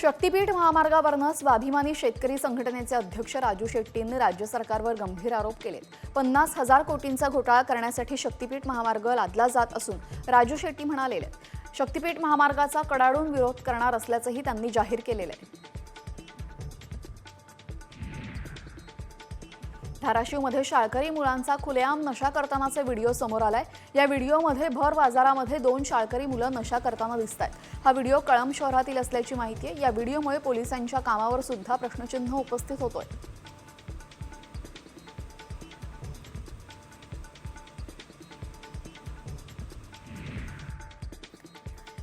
शक्तीपीठ महामार्गावरनं स्वाभिमानी शेतकरी संघटनेचे अध्यक्ष राजू शेट्टींनी राज्य सरकारवर गंभीर आरोप केले. पन्नास हजार कोटींचा घोटाळा करण्यासाठी शक्तीपीठ महामार्ग लादला जात असून राजू शेट्टी म्हणाले शक्तीपीठ महामार्गाचा कडाडून विरोध करणार असल्याचंही त्यांनी जाहीर केलेलं आहे. धाराशिवमध्ये शाळकरी मुलांचा खुलेआम नशा करतानाचा व्हिडिओ समोर आलाय. या व्हिडिओमध्ये भर बाजारामध्ये दोन शाळकरी मुलं नशा करताना दिसत आहेत हा व्हिडिओ कळंब शहरातील असल्याची माहिती आहे. या व्हिडिओमुळे पोलिसांच्या कामावर सुद्धा प्रश्नचिन्ह उपस्थित होतोय.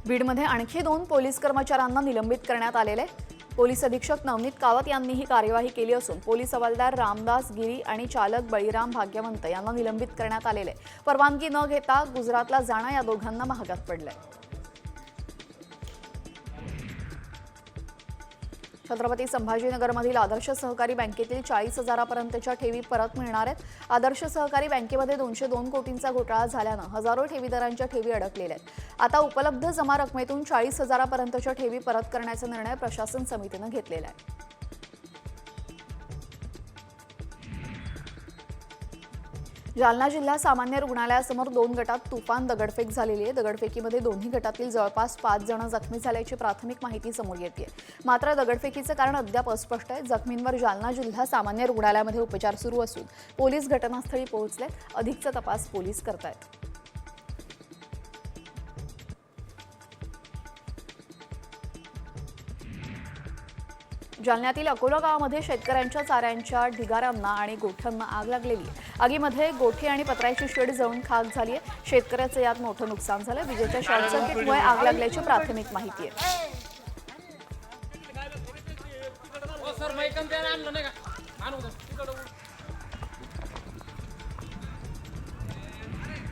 बीडमध्ये आणखी दोन पोलीस कर्मचाऱ्यांना निलंबित करण्यात आलेले आहे. पोलीस अधीक्षक नवनीत कावत यांनी ही कार्यवाही केली असून पोलीस हवालदार रामदास गिरी आणि चालक बळीराम भाग्यवंत यांना निलंबित करण्यात आलेले परवानगी न घेता गुजरातला जाणं या दोघांना महागात पडलंय. छत्रपती संभाजीनगरमधील आदर्श सहकारी बँकेतील चाळीस हजारापर्यंतच्या ठेवी परत मिळणार आहेत. आदर्श सहकारी बँकेमध्ये दोनशे दोन कोटींचा घोटाळा झाल्यानं हजारो ठेवीदारांच्या ठेवी अडकलेल्या आहेत. आता उपलब्ध जमा रकमेतून चाळीस हजारापर्यंतच्या ठेवी परत करण्याचा निर्णय प्रशासन समितीनं घेतलेला आहे. जालना जिल्हा सामान्य रुग्णालयासमोर दोन गटात तुफान दगडफेक झालेली आहे. दगडफेकीमध्ये दोन्ही गटातील जवळपास पाच जण जखमी झाल्याची प्राथमिक माहिती समोर येते मात्र दगडफेकीचं कारण अद्याप अस्पष्ट आहे. जखमींवर जालना जिल्हा सामान्य रुग्णालयामध्ये उपचार सुरू असून पोलीस घटनास्थळी पोहोचले अधिकचा तपास पोलीस करतायत. जालन्यातील अकोला गावामध्ये शेतकऱ्यांच्या चाऱ्यांच्या ढिगाऱ्यांना आणि गोठ्यांना आग लागलेली आहे. आगीमध्ये गोठी आणि पत्र्याची शेड जळून खाक झाली आहे. शेतकऱ्याचं यात मोठं नुकसान झालं. विजेच्या शॉर्ट सर्किटमुळे आग लागल्याची प्राथमिक माहिती आहे.